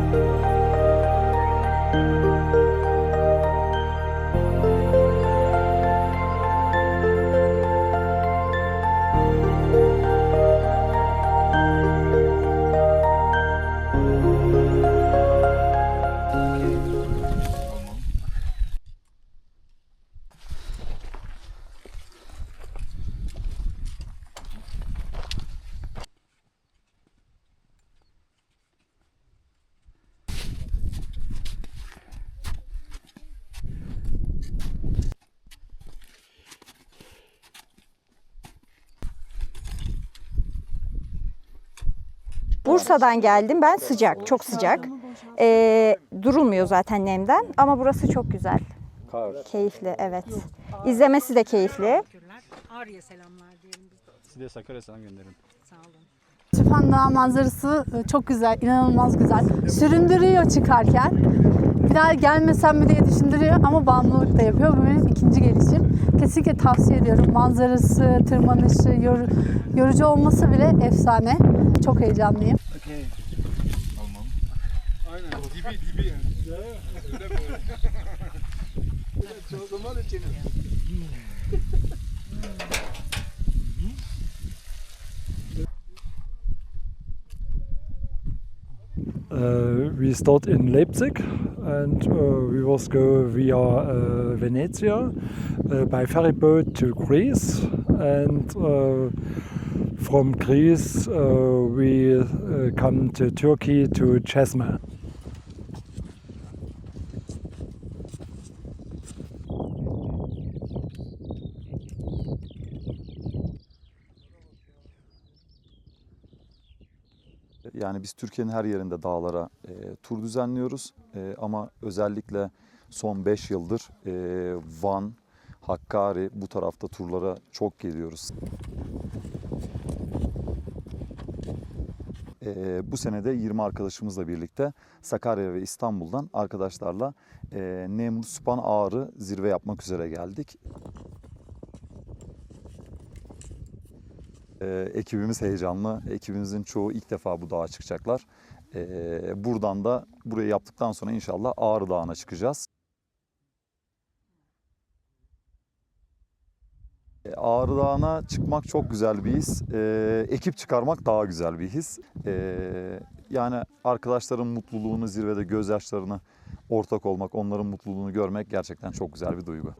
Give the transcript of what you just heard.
thank you Bursa'dan geldim ben sıcak, çok sıcak. Ee, durulmuyor zaten nemden ama burası çok güzel. Kar. Keyifli, evet. İzlemesi de keyifli. Teşekkürler. Ağrı'ya selamlar diyelim biz de. Size Sakarya selam gönderin. Sağ olun. Süphan Dağı manzarası e, çok güzel, inanılmaz güzel. Süründürüyor çıkarken. Bir daha gelmesem mi diye düşündürüyor ama bağımlılık da yapıyor. Bu benim ikinci gelişim. Kesinlikle tavsiye ediyorum. Manzarası, tırmanışı, yor- yorucu olması bile efsane. Çok heyecanlıyım. Aynen. Dibi dibi yani. Öyle böyle. Çok zaman için. We start in Leipzig and uh, we will go via uh, Venezia uh, by ferry boat to Greece and uh, from Greece uh, we uh, come to Turkey to Chesma. Yani biz Türkiye'nin her yerinde dağlara e, tur düzenliyoruz E, ama özellikle son 5 yıldır e, Van, Hakkari bu tarafta turlara çok geliyoruz. E, bu sene de 20 arkadaşımızla birlikte Sakarya ve İstanbul'dan arkadaşlarla e, Nemrut Supan Ağrı zirve yapmak üzere geldik. Ee, ekibimiz heyecanlı. Ekibimizin çoğu ilk defa bu dağa çıkacaklar. Ee, buradan da burayı yaptıktan sonra inşallah Ağrı Dağı'na çıkacağız. Ee, Ağrı Dağı'na çıkmak çok güzel bir his. Ee, ekip çıkarmak daha güzel bir his. Ee, yani arkadaşların mutluluğunu, zirvede gözyaşlarını ortak olmak, onların mutluluğunu görmek gerçekten çok güzel bir duygu.